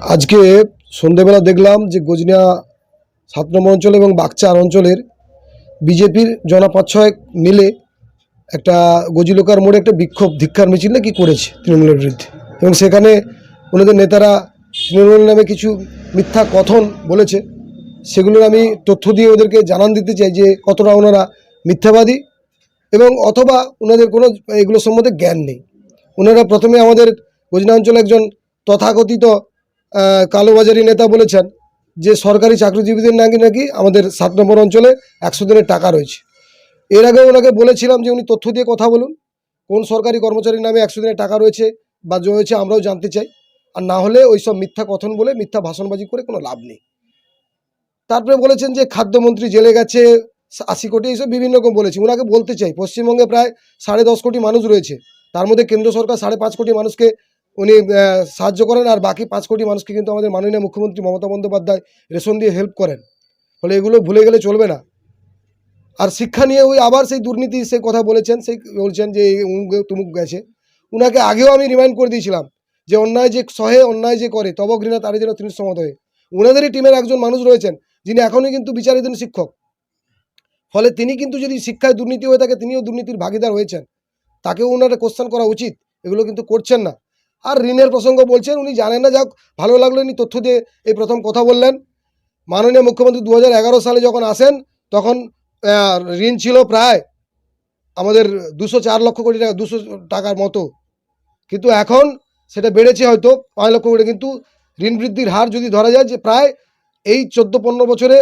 আজকে সন্ধেবেলা দেখলাম যে গজনিয়া সাত নম্বর অঞ্চল এবং বাগচার অঞ্চলের বিজেপির জনা পাঁচ ছয়েক মিলে একটা গজিলোকার মোড়ে একটা বিক্ষোভ ধিক্ষার মিছিল নাকি করেছে তৃণমূলের বিরুদ্ধে। এবং সেখানে ওনাদের নেতারা তৃণমূল নামে কিছু মিথ্যা কথন বলেছে। সেগুলোর আমি তথ্য দিয়ে ওদেরকে জানান দিতে চাই যে কতটা ওনারা মিথ্যাবাদী এবং অথবা ওনাদের কোনো এগুলো সম্বন্ধে জ্ঞান নেই। ওনারা প্রথমে আমাদের গজনা অঞ্চলে একজন তথাকথিত কালোবাজারি নেতা বলেছেন যে সরকারি চাকরিজীবীদের নাকি নাকি আমাদের সাত নম্বর অঞ্চলে একশো দিনের টাকা রয়েছে। এর আগে ওনাকে বলেছিলাম যে উনি তথ্য দিয়ে কথা বলুন, কোন সরকারি কর্মচারীর নামে একশো দিনের টাকা রয়েছে বা রয়েছে আমরাও জানতে চাই। আর না হলে ওই সব মিথ্যা কথন বলে, মিথ্যা ভাষণবাজি করে কোনো লাভ নেই। তারপরে বলেছেন যে খাদ্যমন্ত্রী জেলে গেছে, আশি কোটি এইসব বিভিন্ন রকম বলেছি। ওনাকে বলতে চাই, পশ্চিমবঙ্গে প্রায় সাড়ে দশ কোটি মানুষ রয়েছে। তার মধ্যে কেন্দ্র সরকার সাড়ে পাঁচ কোটি মানুষকে উনি সাহায্য করেন আর বাকি পাঁচ কোটি মানুষকে কিন্তু আমাদের মাননীয় মুখ্যমন্ত্রী মমতা বন্দ্যোপাধ্যায় রেশন দিয়ে হেল্প করেন। ফলে এগুলো ভুলে গেলে চলবে না। আর শিক্ষা নিয়ে ওই আবার সেই দুর্নীতি সেই কথা বলেছেন, সেই বলছেন যে তুমুক গেছে। উনাকে আগেও আমি রিমাইন্ড করে দিয়েছিলাম যে অন্যায় যে সহে, অন্যায় যে করে তব ঘৃণা তারই যেন তিনি সমত হয়ে। ওনাদেরই টিমের একজন মানুষ রয়েছেন, যিনি এখনই কিন্তু বিচারাধীন শিক্ষক। ফলে তিনি কিন্তু যদি শিক্ষায় দুর্নীতি হয়ে থাকে, তিনিও দুর্নীতির ভাগিদার হয়েছেন। তাকেও ওনারা কোশ্চেন করা উচিত। এগুলো কিন্তু করছেন না। আর ঋণের প্রসঙ্গ বলছেন, উনি জানেন না, যাক, ভালো লাগল উনি তথ্য দিয়ে এই প্রথম কথা বললেন। মাননীয় মুখ্যমন্ত্রী দু হাজার এগারো সালে যখন আসেন, তখন ঋণ ছিল প্রায় আমাদের দুশো চার লক্ষ কোটি টাকা, দুশো টাকার মতো। কিন্তু এখন সেটা বেড়েছে হয়তো, পাঁচ লক্ষ কোটি, কিন্তু ঋণ বৃদ্ধির হার যদি ধরা যায় যে প্রায় এই চোদ্দ পনেরো বছরে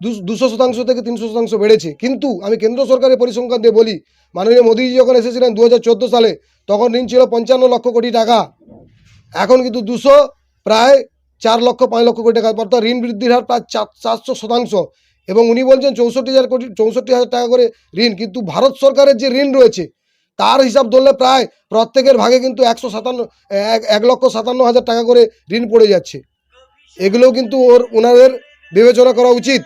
দুশো শতাংশ থেকে তিনশো শতাংশ বেড়েছে। কিন্তু আমি কেন্দ্র সরকারের পরিসংখ্যান দিয়ে বলি, মাননীয় মোদীজি যখন এসেছিলেন দু হাজার চোদ্দ সালে, তখন ঋণ ছিল পঞ্চান্ন লক্ষ কোটি টাকা। এখন কিন্তু দুশো, প্রায় চার লক্ষ, পাঁচ লক্ষ কোটি টাকা, অর্থাৎ ঋণ বৃদ্ধির হার প্রায় চার চারশো শতাংশ। এবং উনি বলছেন চৌষট্টি হাজার কোটি চৌষট্টি হাজার টাকা করে ঋণ। কিন্তু ভারত সরকারের যে ঋণ রয়েছে, তার হিসাব ধরলে প্রায় প্রত্যেকের ভাগে কিন্তু একশো সাতান্ন এক এক লক্ষ সাতান্ন হাজার টাকা করে ঋণ পড়ে যাচ্ছে। এগুলোও কিন্তু ওর ওনাদের বিবেচনা করা উচিত।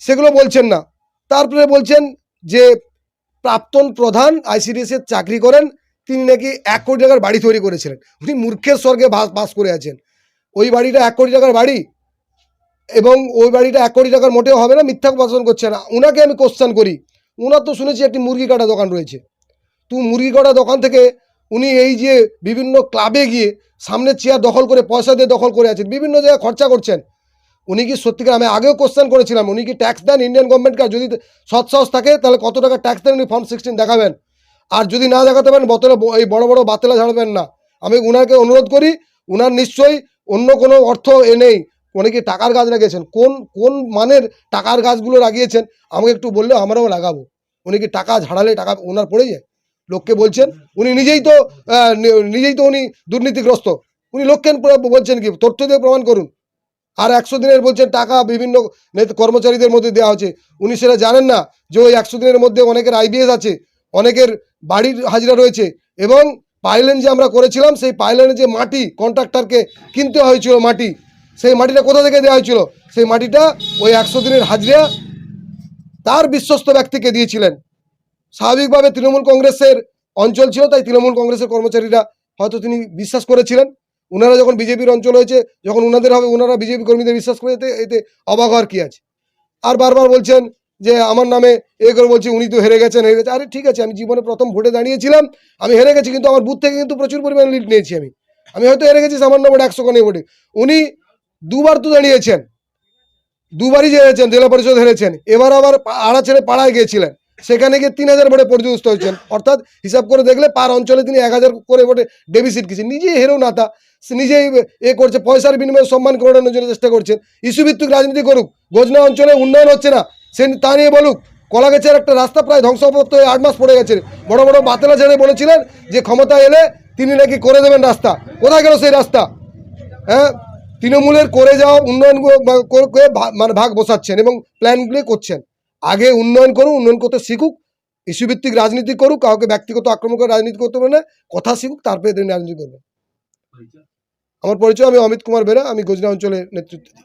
সেগুলো বলছেন না। তারপরে বলছেন যে প্রাক্তন প্রধান আইসিডিএস এর চাকরি করেন, তিনি নাকি এক কোটি টাকার বাড়ি তৈরি করেছিলেন। উনি মূর্খের স্বর্গে বাস- করে আছেন। ওই বাড়িটা এক কোটি টাকার বাড়ি এবং ওই বাড়িটা এক কোটি টাকার মোটেও হবে না, মিথ্যা উপাসন করছে না। ওনাকে আমি কোশ্চেন করি। ওনার তো শুনেছি একটি মুরগি কাটা দোকান রয়েছে। তু মুরগি কাটা দোকান থেকে উনি এই যে বিভিন্ন ক্লাবে গিয়ে সামনে চেয়ার দখল করে পয়সা দিয়ে দখল করে আছেন, বিভিন্ন জায়গায় খরচা করছেন। উনি কি সত্যিকার আমি আগেও কোশ্চেন করেছিলাম, উনি কি ট্যাক্স দেন ইন্ডিয়ান গভর্নমেন্টকে যদি সৎ সাহস থাকে, তাহলে কত টাকা ট্যাক্স দেন উনি ফর্ম সিক্সটিন দেখাবেন। আর যদি না দেখাতে পারেন, বতলে এই বড় বড় বাতেলা ঝাড়বেন না। আমি উনাকে অনুরোধ করি, উনার নিশ্চয়ই অন্য কোনো অর্থ এ নেই। উনি কি টাকার গাছ লাগিয়েছেন? কোন কোন মানের টাকার গাছগুলো লাগিয়েছেন? আমাকে একটু বললে আমরাও লাগাবো। উনি কি টাকা ঝাড়ালে টাকা ওনার পড়ে যায়? লোককে বলছেন, উনি নিজেই তো নিজেই তো উনি দুর্নীতিগ্রস্ত। উনি লোককে বলছেন কি, তথ্য দিয়ে প্রমাণ করুন। আর একশো দিনের বলছেন টাকা বিভিন্ন কর্মচারীদের মধ্যে দেওয়া হচ্ছে। উনি সেটা জানেন না যে ওই একশো দিনের মধ্যে অনেকের আইবিএস আছে, অনেকের বাড়ির হাজিরা রয়েছে এবং পাইলেন যে আমরা করেছিলাম, সেই পাইলেনের যে মাটি কন্ট্রাক্টরকে কিনতে হয়েছিল মাটি, সেই মাটিটা কোথা থেকে দেওয়া হয়েছিল? সেই মাটিটা ওই একশো দিনের হাজিরা তার বিশ্বস্ত ব্যক্তিকে দিয়েছিলেন। স্বাভাবিকভাবে তৃণমূল কংগ্রেসের অঞ্চল ছিল, তাই তৃণমূল কংগ্রেসের কর্মচারীরা হয়তো তিনি বিশ্বাস করেছিলেন। ওনারা যখন বিজেপির অঞ্চল হয়েছে, যখন ওনাদের হবে ওনারা বিজেপি কর্মীদের বিশ্বাস করে এতে এতে অবাক হওয়ার কী আছে? আর বারবার বলছেন যে, আমার নামে এ করে বলছি, উনি তো হেরে গেছেন, হেরে গেছে আরে ঠিক আছে, আমি জীবনে প্রথম ভোটে দাঁড়িয়েছিলাম, আমি হেরে গেছি, কিন্তু আমার বুথ থেকে কিন্তু প্রচুর পরিমাণে লিড নিয়েছি আমি। আমি হয়তো হেরে গেছি, সামান্য ভোট, একশো কোনে ভোটে। উনি দুবার তো দাঁড়িয়েছেন, দুবারই হেরেছেন জেলা পরিষদ হেরেছেন, এবার আবার আড়া ছেড়ে পাড়ায় গিয়েছিলেন। সেখানে গিয়ে তিন হাজার ভোটে পর্যুস্ত হয়েছেন। অর্থাৎ হিসাব করে দেখলে, পার অঞ্চলে তিনি এক হাজার করে ভোটে ডেবিসিট গেছেন নিজেই হেরেও না তা নিজেই এ করছে, পয়সার বিনিময়ে সম্মান করানোর জন্য চেষ্টা করছেন। ইস্যুভিত্তিক রাজনীতি করুক, গোজনা অঞ্চলে উন্নয়ন হচ্ছে না, সে তা নিয়ে বলুক। কলাগাছের একটা রাস্তা প্রায় ধ্বংসপ্রাপ্ত হয়ে আট মাস পড়ে গেছে। বড় বড় বাতেলা ছেড়ে বলেছিলেন যে ক্ষমতা এলে তিনি নাকি করে দেবেন রাস্তা। কোথায় গেল সেই রাস্তা? হ্যাঁ? তৃণমূলের করে যাওয়া উন্নয়ন মানে ভাগ বসাচ্ছেন এবং প্ল্যানগুলি করছেন। আগে উন্নয়ন করুন উন্নয়ন করতে শিখুক, ইস্যুভিত্তিক রাজনীতি করুক, কাউকে ব্যক্তিগত আক্রমণ করে রাজনীতি করতে পারে না, কথা শিখুক, তারপরে তিনি রাজনীতি করবেন। আমার পরিচয় আমি অমিত কুমার বেরা আমি গোজরা অঞ্চলের নেতৃত্ব দিই।